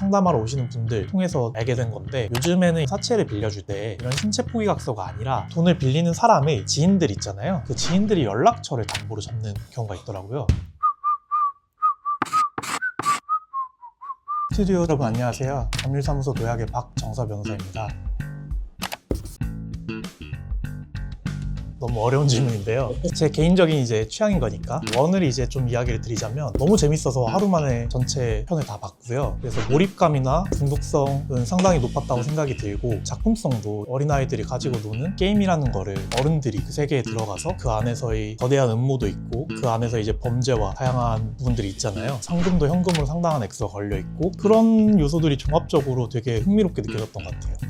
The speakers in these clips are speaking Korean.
상담하러 오시는 분들 통해서 알게 된 건데 요즘에는 사채를 빌려줄 때 이런 신체 포기각서가 아니라 돈을 빌리는 사람의 지인들 있잖아요. 그 지인들이 연락처를 담보로 잡는 경우가 있더라고요. 스튜디오 여러분 안녕하세요. 법률사무소 도약의 박정서 변호사입니다. 너무 어려운 질문인데요. 제 개인적인 이제 취향인 거니까 원을 이제 좀 이야기를 드리자면 너무 재밌어서 하루 만에 전체 편을 다 봤고요. 그래서 몰입감이나 중독성은 상당히 높았다고 생각이 들고 작품성도 어린아이들이 가지고 노는 게임이라는 거를 어른들이 그 세계에 들어가서 그 안에서의 거대한 음모도 있고 그 안에서 이제 범죄와 다양한 부분들이 있잖아요. 상금도 현금으로 상당한 액수가 걸려 있고 그런 요소들이 종합적으로 되게 흥미롭게 느껴졌던 것 같아요.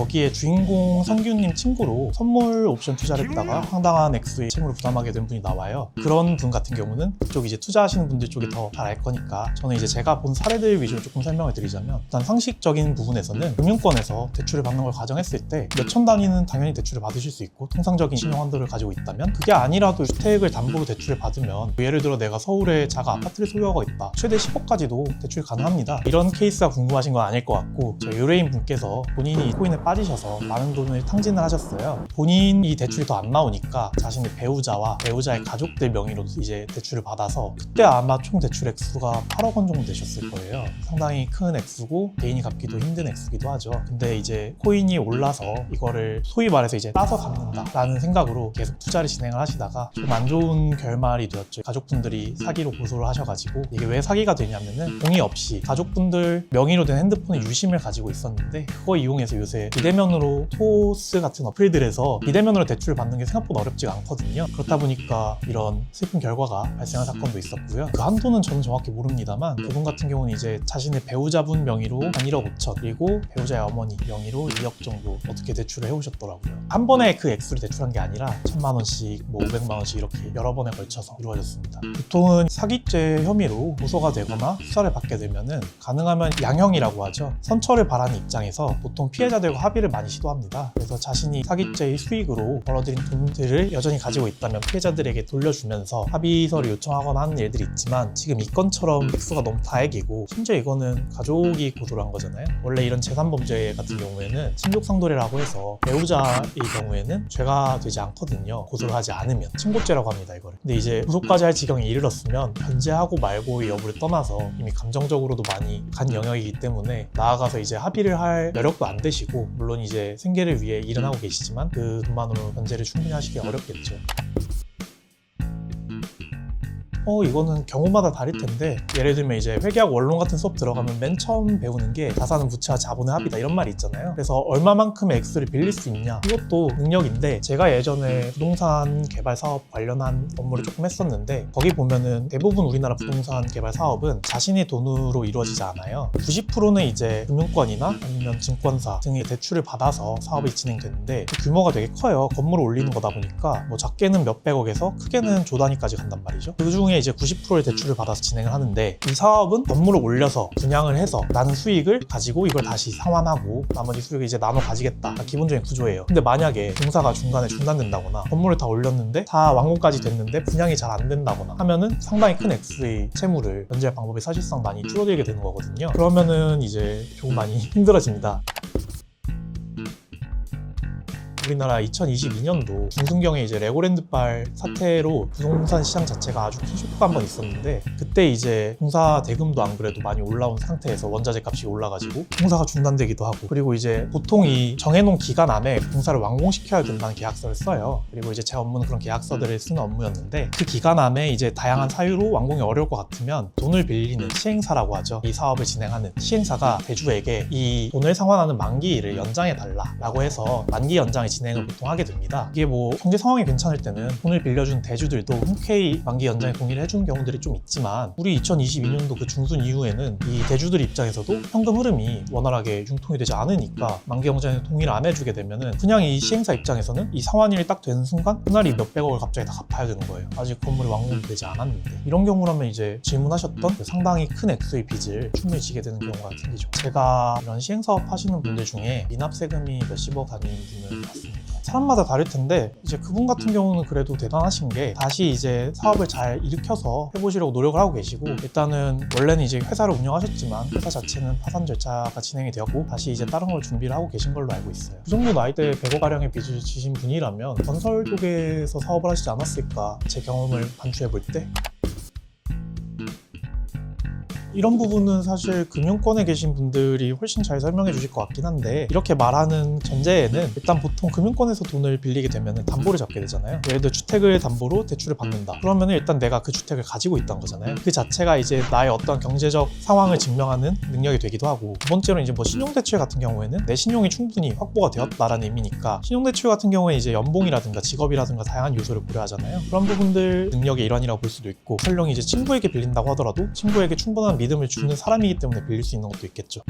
거기에 주인공 성규님 친구로 선물 옵션 투자를 했다가 상당한 액수의 채무를 부담하게 된 분이 나와요. 그런 분 같은 경우는 그쪽 이제 투자하시는 분들 쪽이 더 잘 알 거니까 저는 이제 제가 본 사례들 위주로 조금 설명을 드리자면 일단 상식적인 부분에서는 금융권에서 대출을 받는 걸 가정했을 때 몇천 단위는 당연히 대출을 받으실 수 있고 통상적인 신용 한도를 가지고 있다면 그게 아니라도 주택을 담보로 대출을 받으면 예를 들어 내가 서울에 자가 아파트를 소유하고 있다 최대 10억까지도 대출 가능합니다. 이런 케이스가 궁금하신 건 아닐 것 같고 저 의뢰인 분께서 본인이 코인에 빠지셔서 많은 돈을 탕진을 하셨어요. 본인이 대출이 더 안 나오니까 자신의 배우자와 배우자의 가족들 명의로 이제 대출을 받아서 그때 아마 총 대출 액수가 8억 원 정도 되셨을 거예요. 상당히 큰 액수고 개인이 갚기도 힘든 액수기도 하죠. 근데 이제 코인이 올라서 이거를 소위 말해서 이제 따서 갚는다라는 생각으로 계속 투자를 진행을 하시다가 좀 안 좋은 결말이 되었죠. 가족분들이 사기로 고소를 하셔가지고 이게 왜 사기가 되냐면은 동의 없이 가족분들 명의로 된 핸드폰의 유심을 가지고 있었는데 그거 이용해서 요새 비대면으로 토스 같은 어플들에서 비대면으로 대출을 받는 게 생각보다 어렵지가 않거든요. 그렇다 보니까 이런 슬픈 결과가 발생한 사건도 있었고요. 그 한도는 저는 정확히 모릅니다만 그분 같은 경우는 이제 자신의 배우자분 명의로 한 1억 5천 그리고 배우자의 어머니 명의로 2억 정도 어떻게 대출을 해오셨더라고요. 한 번에 그 액수를 대출한 게 아니라 천만 원씩 뭐 500만 원씩 이렇게 여러 번에 걸쳐서 이루어졌습니다. 보통은 사기죄 혐의로 고소가 되거나 수사를 받게 되면은 가능하면 양형이라고 하죠. 선처를 바라는 입장에서 보통 피해자들과 합의 를 많이 시도합니다. 그래서 자신이 사기죄의 수익으로 벌어들인 돈들을 여전히 가지고 있다면 피해자들에게 돌려주면서 합의서를 요청하거나 하는 일들이 있지만 지금 이 건처럼 액수가 너무 다액이고 심지어 이거는 가족이 고소를 한 거잖아요. 원래 이런 재산범죄 같은 경우에는 친족상도례라고 해서 배우자의 경우에는 죄가 되지 않거든요. 고소를 하지 않으면 친고죄라고 합니다. 이거를. 근데 이제 구속까지 할 지경에 이르렀으면 변제하고 말고의 여부를 떠나서 이미 감정적으로도 많이 간 영역이기 때문에 나아가서 이제 합의를 할 여력도 안 되시고 물론 이제 생계를 위해 일은 하고 계시지만 그 돈만으로 변제를 충분히 하시기 어렵겠죠. 어 이거는 경우마다 다를 텐데 예를 들면 이제 회계학 원론 같은 수업 들어가면 맨 처음 배우는 게 자산은 부채와 자본의 합이다 이런 말이 있잖아요. 그래서 얼마만큼의 액수를 빌릴 수 있냐 이것도 능력인데 제가 예전에 부동산 개발 사업 관련한 업무를 조금 했었는데 거기 보면은 대부분 우리나라 부동산 개발 사업은 자신의 돈으로 이루어지지 않아요. 90%는 이제 금융권이나 아니면 증권사 등의 대출을 받아서 사업이 진행되는데 그 규모가 되게 커요. 건물을 올리는 거다 보니까 뭐 작게는 몇백억에서 크게는 조 단위까지 간단 말이죠. 그 중에 이제 90%의 대출을 받아서 진행을 하는데 이 사업은 건물을 올려서 분양을 해서 나는 수익을 가지고 이걸 다시 상환하고 나머지 수익을 이제 나눠 가지겠다. 기본적인 구조예요. 근데 만약에 공사가 중간에 중단된다거나 건물을 다 올렸는데 다 완공까지 됐는데 분양이 잘 안 된다거나 하면은 상당히 큰 액수의 채무를 변제할 방법이 사실상 많이 줄어들게 되는 거거든요. 그러면은 이제 조금 많이 힘들어집니다 우리나라 2022년도 중순경에 이제 레고랜드발 사태로 부동산 시장 자체가 아주 큰 쇼크가 한 번 있었는데 그때 이제 공사 대금도 안 그래도 많이 올라온 상태에서 원자재 값이 올라가지고 공사가 중단되기도 하고 그리고 이제 보통 이 정해놓은 기간 안에 공사를 완공시켜야 된다는 계약서를 써요. 그리고 이제 제 업무는 그런 계약서들을 쓰는 업무였는데 그 기간 안에 이제 다양한 사유로 완공이 어려울 것 같으면 돈을 빌리는 시행사라고 하죠. 이 사업을 진행하는 시행사가 대주에게 이 돈을 상환하는 만기일을 연장해 달라라고 해서 만기 연장을 진행을 보통 하게 됩니다. 이게 뭐 경제 상황이 괜찮을 때는 돈을 빌려준 대주들도 흔쾌히 만기 연장에 동의를 해주는 경우들이 좀 있지만 우리 2022년도 그 중순 이후에는 이 대주들 입장에서도 현금 흐름이 원활하게 융통이 되지 않으니까 만기 연장에 동의를 안 해주게 되면은 그냥 이 시행사 입장에서는 이 상환일이 딱 되는 순간 그날이 몇백억을 갑자기 다 갚아야 되는 거예요. 아직 건물이 완공되지 않았는데 이런 경우라면 이제 질문하셨던 그 상당히 큰 액수의 빚을 충분히 지게 되는 경우가 생기죠. 제가 이런 시행사업 하시는 분들 중에 미납세금이 몇십억 단위인 분을 봤습니다. 사람마다 다를 텐데 이제 그분 같은 경우는 그래도 대단하신 게 다시 이제 사업을 잘 일으켜서 해보시려고 노력을 하고 계시고 일단은 원래는 이제 회사를 운영하셨지만 회사 자체는 파산 절차가 진행이 되었고 다시 이제 다른 걸 준비를 하고 계신 걸로 알고 있어요. 그 정도 나이대에 100억 가량의 빚을 지신 분이라면 건설 쪽에서 사업을 하시지 않았을까 제 경험을 반추해 볼 때. 이런 부분은 사실 금융권에 계신 분들이 훨씬 잘 설명해 주실 것 같긴 한데 이렇게 말하는 전제에는 일단 보통 금융권에서 돈을 빌리게 되면 담보를 잡게 되잖아요. 예를 들어 주택을 담보로 대출을 받는다. 그러면 일단 내가 그 주택을 가지고 있다는 거잖아요. 그 자체가 이제 나의 어떤 경제적 상황을 증명하는 능력이 되기도 하고 두 번째로 이제 뭐 신용대출 같은 경우에는 내 신용이 충분히 확보가 되었다라는 의미니까 신용대출 같은 경우에 이제 연봉이라든가 직업이라든가 다양한 요소를 고려하잖아요. 그런 부분들 능력의 일환이라고 볼 수도 있고 설령 이제 친구에게 빌린다고 하더라도 친구에게 충분한 믿음을 주는 사람이기 때문에 빌릴 수 있는 것도 있겠죠.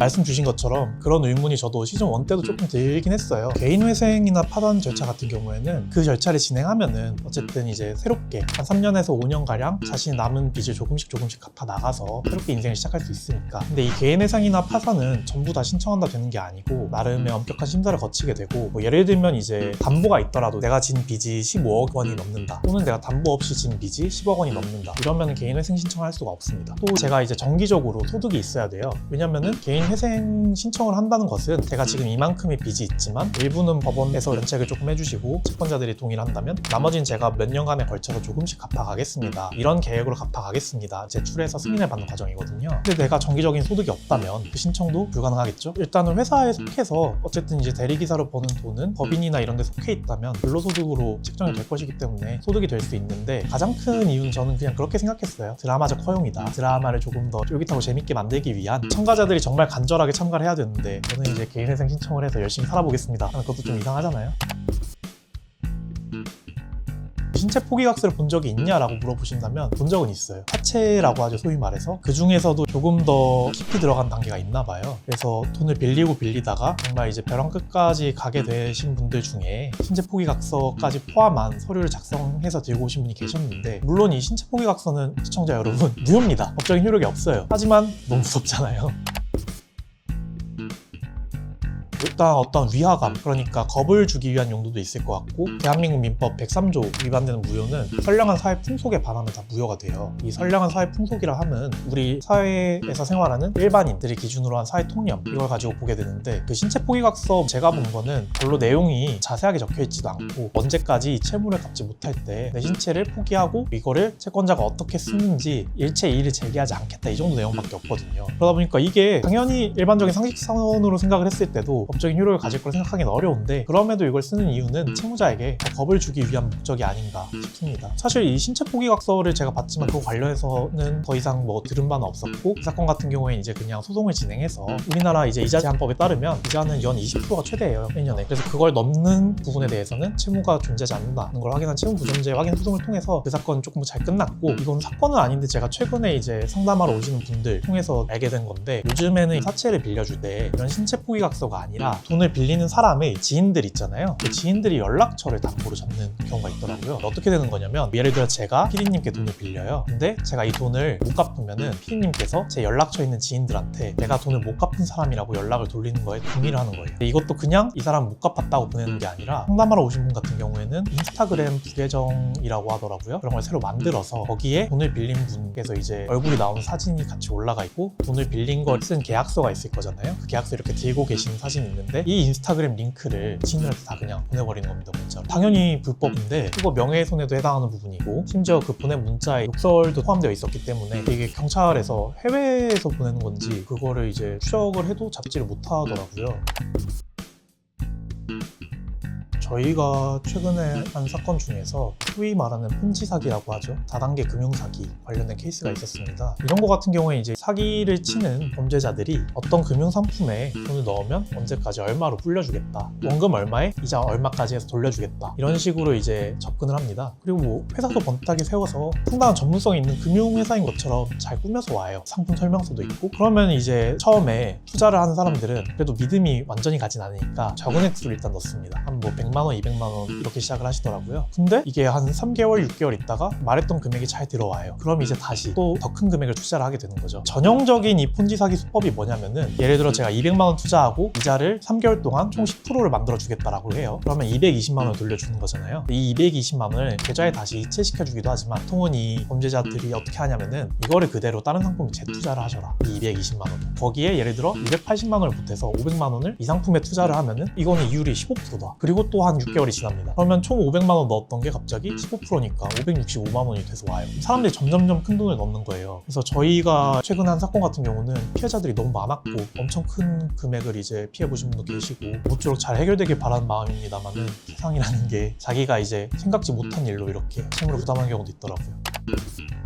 말씀 주신 것처럼 그런 의문이 저도 시즌 1 때도 조금 들긴 했어요. 개인 회생이나 파산 절차 같은 경우에는 그 절차를 진행하면은 어쨌든 이제 새롭게 한 3년에서 5년 가량 자신이 남은 빚을 조금씩 조금씩 갚아 나가서 새롭게 인생을 시작할 수 있으니까. 근데 이 개인 회생이나 파산은 전부 다 신청한다 되는 게 아니고 나름의 엄격한 심사를 거치게 되고 뭐 예를 들면 이제 담보가 있더라도 내가 진 빚이 15억 원이 넘는다 또는 내가 담보 없이 진 빚이 10억 원이 넘는다 이러면 개인 회생 신청할 수가 없습니다. 또 제가 이제 정기적으로 소득이 있어야 돼요. 왜냐면은 개인 회생 신청을 한다는 것은 제가 지금 이만큼의 빚이 있지만 일부는 법원에서 연책을 조금 해주시고 채권자들이 동의를 한다면 나머지는 제가 몇 년간에 걸쳐서 조금씩 갚아가겠습니다. 이런 계획으로 갚아가겠습니다. 제출해서 승인을 받는 과정이거든요. 근데 내가 정기적인 소득이 없다면 그 신청도 불가능하겠죠. 일단은 회사에 속해서 어쨌든 이제 대리기사로 버는 돈은 법인이나 이런 데 속해 있다면 근로소득으로 책정이 될 것이기 때문에 소득이 될 수 있는데 가장 큰 이유는 저는 그냥 그렇게 생각했어요. 드라마적 허용이다. 드라마를 조금 더 쫄깃하고 재밌게 만들기 위한 참가자들이 정말 간절하게 참가를 해야 되는데 저는 이제 개인회생 신청을 해서 열심히 살아보겠습니다. 하는 것도 좀 이상하잖아요. 신체 포기각서를 본 적이 있냐라고 물어보신다면 본 적은 있어요. 사채라고 하죠 소위 말해서 그 중에서도 조금 더 깊이 들어간 단계가 있나 봐요. 그래서 돈을 빌리고 빌리다가 정말 이제 벼랑 끝까지 가게 되신 분들 중에 신체 포기각서까지 포함한 서류를 작성해서 들고 오신 분이 계셨는데 물론 이 신체 포기각서는 시청자 여러분 무효입니다. 법적인 효력이 없어요. 하지만 너무 무섭잖아요. 일단 어떤 위화감 그러니까 겁을 주기 위한 용도도 있을 것 같고 대한민국 민법 103조 위반되는 무효는 선량한 사회 풍속에 반하면 다 무효가 돼요. 이 선량한 사회 풍속이라 함은 우리 사회에서 생활하는 일반인들이 기준으로 한 사회 통념 이걸 가지고 보게 되는데 그 신체 포기각서 제가 본 거는 별로 내용이 자세하게 적혀 있지도 않고 언제까지 채무를 갚지 못할 때 내 신체를 포기하고 이거를 채권자가 어떻게 쓰는지 일체 이의를 제기하지 않겠다 이 정도 내용밖에 없거든요. 그러다 보니까 이게 당연히 일반적인 상식선으로 생각을 했을 때도 법적 인 효력을 가질 걸 생각하기는 어려운데 그럼에도 이걸 쓰는 이유는 채무자에게 더 겁을 주기 위한 목적이 아닌가 싶습니다. 사실 이 신체 포기각서를 제가 봤지만 그거 관련해서는 더 이상 뭐 들은 바는 없었고 그 사건 같은 경우에 이제 그냥 소송을 진행해서 우리나라 이제 이자 제한법에 따르면 이자는 연 20%가 최대예요 1년에. 그래서 그걸 넘는 부분에 대해서는 채무가 존재하지 않는다는 걸 확인한 채무 부존재 확인 소송을 통해서 그 사건 조금 잘 끝났고 이건 사건은 아닌데 제가 최근에 이제 상담하러 오시는 분들 통해서 알게 된 건데 요즘에는 사채를 빌려줄 때 이런 신체 포기각서가 아니라 돈을 빌리는 사람의 지인들 있잖아요. 그 지인들이 연락처를 담보로 잡는 경우가 있더라고요. 어떻게 되는 거냐면 예를 들어 제가 피디님께 돈을 빌려요. 근데 제가 이 돈을 못 갚으면은 피디님께서 제 연락처에 있는 지인들한테 내가 돈을 못 갚은 사람이라고 연락을 돌리는 거에 동의를 하는 거예요. 근데 이것도 그냥 이 사람 못 갚았다고 보내는 게 아니라 상담하러 오신 분 같은 경우에는 인스타그램 부계정이라고 하더라고요. 그런 걸 새로 만들어서 거기에 돈을 빌린 분께서 이제 얼굴이 나오는 사진이 같이 올라가 있고 돈을 빌린 걸 쓴 계약서가 있을 거잖아요. 그 계약서 이렇게 들고 계신 사진이 있는데 이 인스타그램 링크를 지인들한테 다 그냥 보내버리는 겁니다 문자로. 당연히 불법인데 그거 명예훼손에도 해당하는 부분이고 심지어 그 보낸 문자에 욕설도 포함되어 있었기 때문에 이게 경찰에서 해외에서 보내는 건지 그거를 이제 추적을 해도 잡지를 못하더라고요. 저희가 최근에 한 사건 중에서 소위 말하는 폰지 사기라고 하죠. 4단계 금융 사기 관련된 케이스가 있었습니다. 이런 거 같은 경우에 이제 사기를 치는 범죄자들이 어떤 금융 상품에 돈을 넣으면 언제까지 얼마로 불려주겠다. 원금 얼마에 이자 얼마까지 해서 돌려주겠다. 이런 식으로 이제 접근을 합니다. 그리고 뭐 회사도 번듯하게 세워서 상당한 전문성 있는 금융 회사인 것처럼 잘 꾸며서 와요. 상품 설명서도 있고 그러면 이제 처음에 투자를 하는 사람들은 그래도 믿음이 완전히 가진 않으니까 적은 액수를 일단 넣습니다. 한 뭐 100만 100만 원, 200만 원 이렇게 시작을 하시더라고요. 근데 이게 한 3개월, 6개월 있다가 말했던 금액이 잘 들어와요. 그럼 이제 다시 또 더 큰 금액을 투자를 하게 되는 거죠. 전형적인 이 폰지 사기 수법이 뭐냐면은 예를 들어 제가 200만 원 투자하고 이자를 3개월 동안 총 10%를 만들어 주겠다라고 해요. 그러면 220만 원을 돌려주는 거잖아요. 이 220만 원을 계좌에 다시 이체시켜 주기도 하지만 보통은 이 범죄자들이 어떻게 하냐면은 이거를 그대로 다른 상품에 재투자를 하셔라. 이 220만 원. 거기에 예를 들어 280만 원을 보태서 500만 원을 이 상품에 투자를 하면은 이거는 이율이 15%다. 그리고 또 한 6개월이 지납니다. 그러면 총 500만 원 넣었던 게 갑자기 15%니까 565만 원이 돼서 와요. 사람들이 점점점 큰 돈을 넣는 거예요. 그래서 저희가 최근 한 사건 같은 경우는 피해자들이 너무 많았고 엄청 큰 금액을 이제 피해 보신 분도 계시고 모쪼록 잘 해결되길 바라는 마음입니다만은 세상이라는 게 자기가 이제 생각지 못한 일로 이렇게 채무를 부담하는 경우도 있더라고요.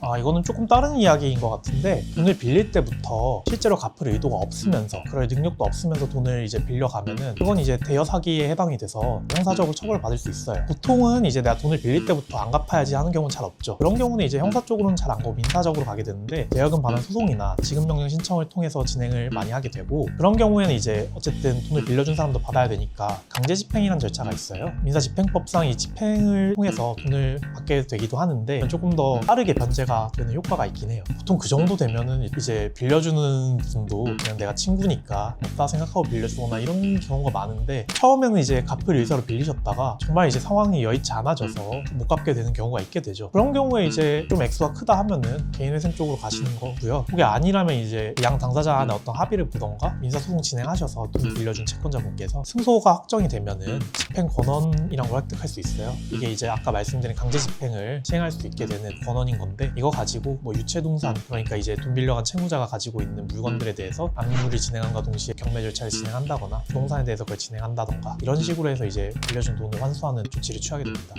아, 이거는 조금 다른 이야기인 것 같은데 돈을 빌릴 때부터 실제로 갚을 의도가 없으면서 그럴 능력도 없으면서 돈을 이제 빌려가면은 그건 이제 대여 사기에 해당이 돼서 형사적으로 처벌을 받을 수 있어요. 보통은 이제 내가 돈을 빌릴 때부터 안 갚아야지 하는 경우는 잘 없죠. 그런 경우는 이제 형사 쪽으로는 잘 안 가고 민사적으로 가게 되는데 대여금 반환 소송이나 지급명령 신청을 통해서 진행을 많이 하게 되고 그런 경우에는 이제 어쨌든 돈을 빌려준 사람도 받아야 되니까 강제 집행이라는 절차가 있어요. 민사 집행법상 이 집행을 통해서 돈을 받게 되기도 하는데 조금 더 빠르게 변제가 되는 효과가 있긴 해요. 보통 그 정도 되면은 이제 빌려주는 분도 그냥 내가 친구니까 없다 생각하고 빌려주거나 이런 경우가 많은데 처음에는 이제 갚을 의사로 빌리셨다가 정말 이제 상황이 여의치 않아져서 못 갚게 되는 경우가 있게 되죠. 그런 경우에 이제 좀 액수가 크다 하면은 개인회생 쪽으로 가시는 거고요. 그게 아니라면 이제 양 당사자 간에 어떤 합의를 보던가 민사소송 진행하셔서 돈 빌려준 채권자분께서 승소가 확정이 되면은 집행 권한이란 걸 획득할 수 있어요. 이게 이제 아까 말씀드린 강제 집행을 시행할 수 있게 되는 권한인 건데 이거 가지고 뭐 유체동산 그러니까 이제 돈 빌려간 채무자가 가지고 있는 물건들에 대해서 압류를 진행함과 동시에 경매 절차를 진행한다거나 부동산에 대해서 그걸 진행한다던가 이런 식으로 해서 이제 빌려준 돈을 환수하는 조치를 취하게 됩니다.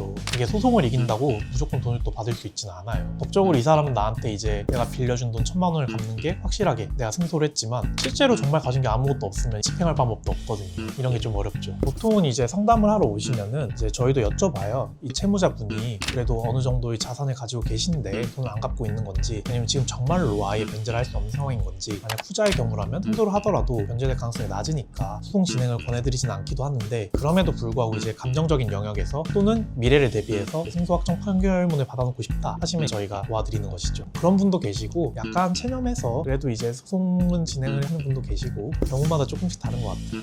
어, 많죠. 이게 소송을 이긴다고 무조건 돈을 또 받을 수 있지는 않아요. 법적으로 이 사람은 나한테 이제 내가 빌려준 돈 천만 원을 갚는 게 확실하게 내가 승소를 했지만 실제로 정말 가진 게 아무것도 없으면 집행할 방법도 없거든요. 이런 게 좀 어렵죠. 보통은 이제 상담을 하러 오시면은 이제 저희도 여쭤봐요. 이 채무자분이 그래도 어느 정도의 자산을 가지고 계신데 돈을 안 갚고 있는 건지 아니면 지금 정말로 아예 변제를 할 수 없는 상황인 건지 만약 후자의 경우라면 승소를 하더라도 변제될 가능성이 낮으니까 소송 진행을 권해드리진 않기도 하는데 그럼에도 불구하고 이제 감정적인 영역에서 또는 미래를 대비해서 승소 확정 판결문을 받아놓고 싶다 하시면 저희가 도와드리는 것이죠. 그런 분도 계시고 약간 체념해서 그래도 이제 소송은 진행을 하는 분도 계시고 경우마다 조금씩 다른 것 같아요.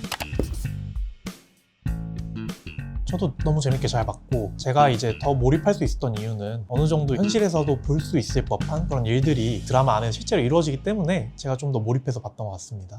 저도 너무 재밌게 잘 봤고 제가 이제 더 몰입할 수 있었던 이유는 어느 정도 현실에서도 볼 수 있을 법한 그런 일들이 드라마 안에 실제로 이루어지기 때문에 제가 좀 더 몰입해서 봤던 것 같습니다.